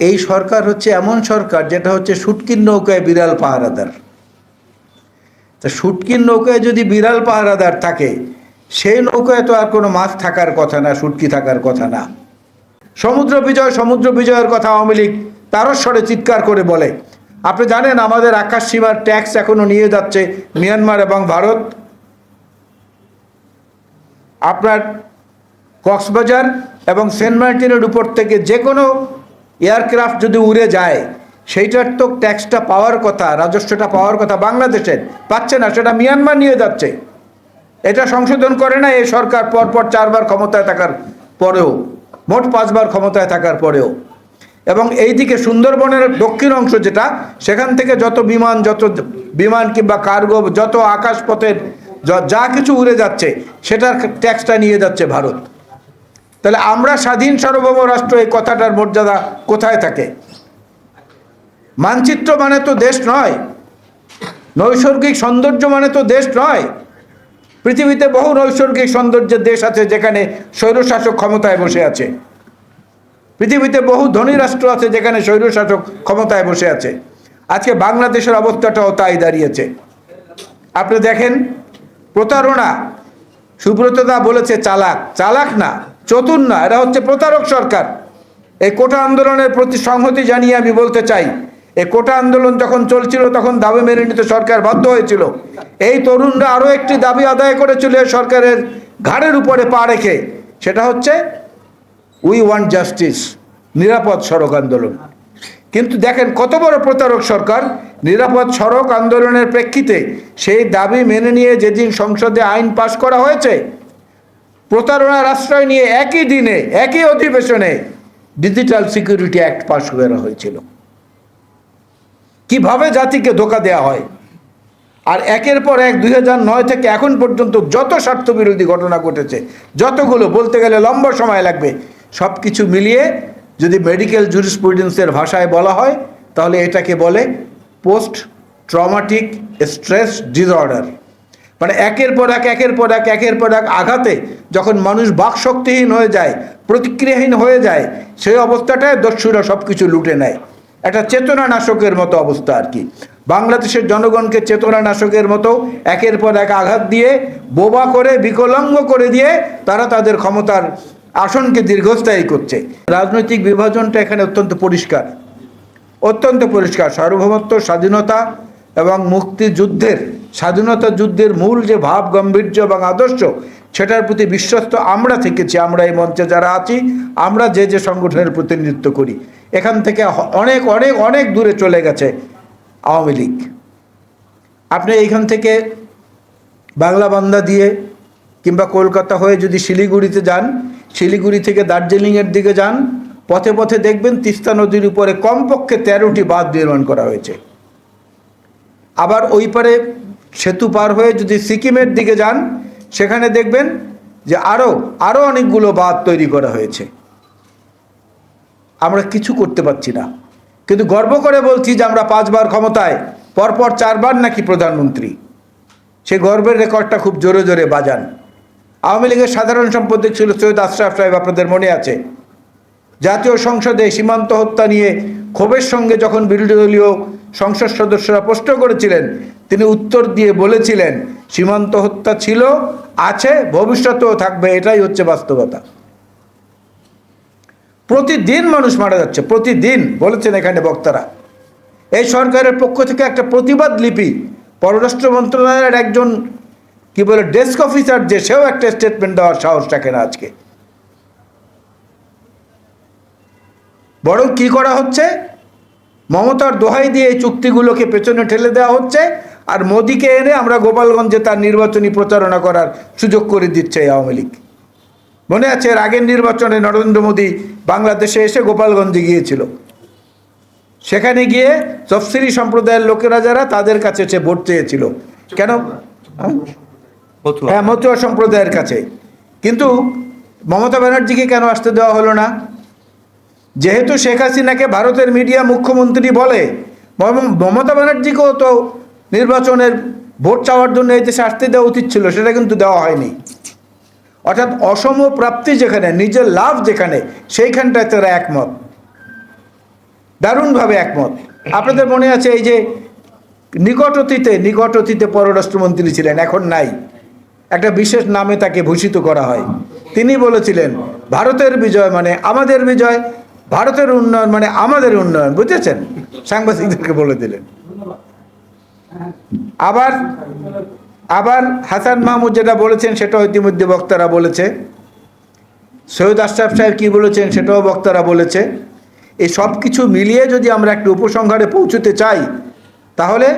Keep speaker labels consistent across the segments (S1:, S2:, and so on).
S1: এই সরকার হচ্ছে এমন সরকার যেটা হচ্ছে শুটকির নৌকায় বিড়াল পাহারাদার। তা শুটকির নৌকায় যদি বিড়াল পাহারাদার থাকে, সেই নৌকায় তো আর কোনো মাছ থাকার কথা না শুটকি থাকার কথা না। সমুদ্র বিজয়, সমুদ্র বিজয়ের কথা আওয়ামী লীগ তারস্বরে চিৎকার করে বলে। আপনি জানেন আমাদের আকাশ সীমার ট্যাক্স এখনও নিয়ে যাচ্ছে মিয়ানমার এবং ভারত। আপনার কক্সবাজার এবং সেন্ট মার্টিনের উপর থেকে যে কোনো এয়ারক্রাফট যদি উড়ে যায়, সেইটার তো ট্যাক্সটা পাওয়ার কথা, রাজস্বটা পাওয়ার কথা বাংলাদেশের। পাচ্ছে না, সেটা মিয়ানমার নিয়ে যাচ্ছে। এটা সংশোধন করে না এই সরকার পরপর চারবার ক্ষমতায় থাকার পরেও, মোট পাঁচবার ক্ষমতায় থাকার পরেও। এবং এইদিকে সুন্দরবনের দক্ষিণ অংশ যেটা, সেখান থেকে যত বিমান যত বিমান কিংবা কার্গো, যত আকাশপথের, যা কিছু উড়ে যাচ্ছে, সেটার ট্যাক্সটা নিয়ে যাচ্ছে ভারত। তাহলে আমরা স্বাধীন সার্বভৌম রাষ্ট্র এই কথাটার মর্যাদা কোথায় থাকে? মানচিত্র মানে তো দেশ নয়। নৈসর্গিক সৌন্দর্য মানে তো দেশ নয়। পৃথিবীতে বহু নৈসর্গিক সৌন্দর্যের দেশ আছে যেখানে স্বৈরশাসক ক্ষমতায় বসে আছে। পৃথিবীতে বহু ধনী রাষ্ট্র আছে যেখানে স্বৈরশাসক ক্ষমতায় বসে আছে। আজকে বাংলাদেশের অবস্থাটাও তাই দাঁড়িয়েছে। আপনি দেখেন, প্রতারণা, সুব্রতদা বলেছে চালাক চালাক না। চতুর না এরা হচ্ছে প্রতারক সরকার। এই কোটা আন্দোলনের প্রতি সংহতি জানিয়ে আমি বলতে চাই, এই কোটা আন্দোলন যখন চলছিল তখন দাবি মেনে নিতে সরকার বাধ্য হয়েছিল। এই তরুণরা আরও একটি দাবি আদায় করেছিল সরকারের ঘাড়ের উপরে পা রেখে, সেটা হচ্ছে উই ওয়ান্ট জাস্টিস নিরাপদ সড়ক আন্দোলন। কিন্তু দেখেন কত বড় প্রতারক সরকার, নিরাপদ সড়ক আন্দোলনের প্রেক্ষিতে সেই দাবি মেনে নিয়ে যেদিন সংসদে আইন পাশ করা হয়েছে প্রতারণার আশ্রয় নিয়ে একই দিনে, একই অধিবেশনে ডিজিটাল সিকিউরিটি অ্যাক্ট পাশ করা হয়েছিল। কীভাবে জাতিকে ধোকা দেওয়া হয়? আর একের পর এক দুই নয় থেকে এখন পর্যন্ত যত স্বার্থবিরোধী ঘটনা ঘটেছে, যতগুলো বলতে গেলে লম্বা সময় লাগবে সব কিছু মিলিয়ে যদি মেডিকেল জুরিসপ্রুডেন্সের ভাষায় বলা হয়, তাহলে এটাকে বলে পোস্ট ট্রমাটিক স্ট্রেস ডিসঅর্ডার। মানে একের পর এক, একের পর এক, একের পর এক আঘাতে যখন মানুষ বাকশক্তিহীন হয়ে যায়, প্রতিক্রিয়াহীন হয়ে যায়, সেই অবস্থাটায় দস্যুরা সব কিছু লুটে নেয়। একটা চেতনা নাশকের মতো অবস্থা আর কি। বাংলাদেশের জনগণকে চেতনা নাশকের মতো একের পর এক আঘাত দিয়ে, বোবা করে, বিকলাঙ্গ করে দিয়ে তারা তাদের ক্ষমতার আসনকে দীর্ঘস্থায়ী করছে। রাজনৈতিক বিভাজনটা এখানে অত্যন্ত পরিষ্কার। অত্যন্ত পরিষ্কার। সার্বভৌমত্ব, স্বাধীনতা এবং মুক্তিযুদ্ধের, স্বাধীনতা যুদ্ধের মূল যে ভাব, গাম্ভীর্য এবং আদর্শ, সেটার প্রতি বিশ্বস্ত আমরা থেকেছি। আমরা এই মঞ্চে যারা আছি, আমরা যে যে সংগঠনের প্রতিনিধিত্ব করি। এখান থেকে অনেক অনেক অনেক দূরে চলে গেছে আওয়ামী লীগ। আপনি এইখান থেকে বাংলা বান্দা দিয়ে কিংবা কলকাতা হয়ে যদি শিলিগুড়িতে যান, শিলিগুড়ি থেকে দার্জিলিংয়ের দিকে যান, পথে পথে দেখবেন তিস্তা নদীর উপরে কমপক্ষে তেরোটি বাঁধ নির্মাণ করা হয়েছে। আবার ওই পারে সেতু পার হয়ে যদি সিকিমের দিকে যান, সেখানে দেখবেন যে আরও আরও অনেকগুলো বাঁধ তৈরি করা হয়েছে। আমরা কিছু করতে পারছি না। কিন্তু গর্ব করে বলছি যে আমরা পাঁচবার ক্ষমতায়, পরপর চারবার নাকি প্রধানমন্ত্রী। সে গর্বের রেকর্ডটা খুব জোরে জোরে বাজান। আওয়ামী লীগের সাধারণ সম্পাদক ছিল সৈয়দ আশরাফ সাহেব, আপনাদের মনে আছে? জাতীয় সংসদে সীমান্ত হত্যা নিয়ে ক্ষোভের সঙ্গে যখন বিরোধী দলীয় সংসদ সদস্যরা প্রশ্ন করেছিলেন। তিনি উত্তর দিয়ে বলেছিলেন, সীমান্ত হত্যা ছিল, আছে, ভবিষ্যতেও থাকবে, এটাই হচ্ছে বাস্তবতা। প্রতিদিন মানুষ মারা যাচ্ছে, প্রতিদিন, বলেছেন এখানে বক্তারা। এই সরকারের পক্ষ থেকে একটা প্রতিবাদ লিপি, পররাষ্ট্র মন্ত্রণালয়ের একজন, কি বলে, ডেস্ক অফিসার যে, সেও একটা স্টেটমেন্ট দেওয়ার সাহস রাখে না আজকে। বরং কি করা হচ্ছে? মমতার দোহাই দিয়ে এই চুক্তিগুলোকে পেছনে ঠেলে দেওয়া হচ্ছে আর মোদিকে এনে আমরা গোপালগঞ্জে তার নির্বাচনী প্রচারণা করার সুযোগ করে দিচ্ছে এই আওয়ামী লীগ। মনে আছে এর আগের নির্বাচনে নরেন্দ্র মোদী বাংলাদেশে এসে গোপালগঞ্জে গিয়েছিল। সেখানে গিয়ে তফসিলি সম্প্রদায়ের লোকেরা যারা তাদের কাছে সে ভোট চেয়েছিল। কেন? হ্যাঁ মতুয়া সম্প্রদায়ের কাছে। কিন্তু মমতা ব্যানার্জিকে কেন আসতে দেওয়া হলো না? যেহেতু শেখ হাসিনাকে ভারতের মিডিয়া মুখ্যমন্ত্রী বলে, মম- মমতা ব্যানার্জিকেও তো নির্বাচনের ভোট চাওয়ার জন্য এই দেশে আসতে দেওয়া উচিত ছিল, সেটা কিন্তু দেওয়া হয়নি। অর্থাৎ অসম প্রাপ্তি যেখানে, নিজের লাভ যেখানে, সেইখানটায় তারা একমত। দারুণভাবে একমত। আপনাদের মনে আছে এই যে নিকট অতীতে নিকট অতীতে পররাষ্ট্রমন্ত্রী ছিলেন, এখন নাই। একটা বিশেষ নামে তাকে ভূষিত করা হয়। তিনি বলেছিলেন, ভারতের বিজয় মানে আমাদের বিজয় ভারতের উন্নয়ন মানে আমাদের উন্নয়ন, বুঝেছেন? সাংবাদিকদেরকে বলে দিলেন। আবার আবার হাসান মাহমুদ যেটা বলেছেন, সেটাও ইতিমধ্যে বক্তারা বলেছে। সৈয়দ আশরাফ সাহেব কী বলেছেন, সেটাও বক্তারা বলেছে। এই সব কিছু মিলিয়ে যদি আমরা একটা উপসংহারে পৌঁছতে চাই, তাহলে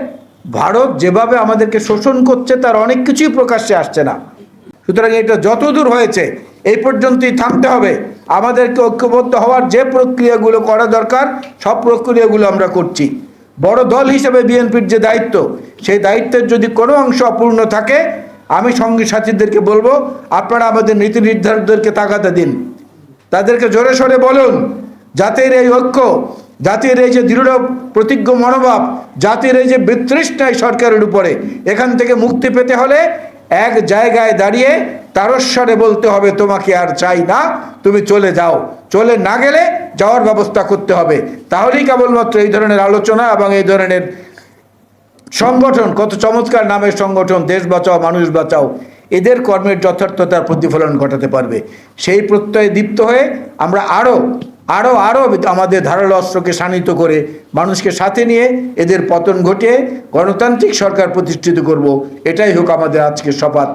S1: ভারত যেভাবে আমাদেরকে শোষণ করছে, তার অনেক কিছুই প্রকাশ্যে আসছে না। সুতরাং এটা যতদূর হয়েছে, এই পর্যন্তই থামতে হবে। আমাদেরকে ঐক্যবদ্ধ হওয়ার যে প্রক্রিয়াগুলো করা দরকার, সব প্রক্রিয়াগুলো আমরা করছি। বড় দল হিসেবে বিএনপির যে দায়িত্ব, সেই দায়িত্বের যদি কোনো অংশ অপূর্ণ থাকে, আমি সঙ্গী সাথীদেরকে বলব, আপনারা আমাদের নীতি নির্ধারকদেরকে তাগাদা দিন। তাদেরকে জোরে সোরে বলুন, জাতির এই ঐক্য, জাতির এই যে দৃঢ় প্রতিজ্ঞ মনোভাব, জাতির এই যে বিতৃষ্ণায় সরকারের উপরে, এখান থেকে মুক্তি পেতে হলে এক জায়গায় দাঁড়িয়ে তারস্বরে বলতে হবে, তোমাকে আর চাই না, তুমি চলে যাও। চলে না গেলে যাওয়ার ব্যবস্থা করতে হবে। তাহলেই কেবলমাত্র এই ধরনের আলোচনা এবং এই ধরনের সংগঠন, কত চমৎকার নামের সংগঠন, দেশ বাঁচাও, মানুষ বাঁচাও, এদের কর্মের যথার্থতার প্রতিফলন ঘটাতে পারবে। সেই প্রত্যয়ে দীপ্ত হয়ে আমরা আরও আরও আরও আমাদের ধারালো অস্ত্রকে শানিত করে, মানুষকে সাথে নিয়ে এদের পতন ঘটিয়ে গণতান্ত্রিক সরকার প্রতিষ্ঠিত করব। এটাই হোক আমাদের আজকের শপথ।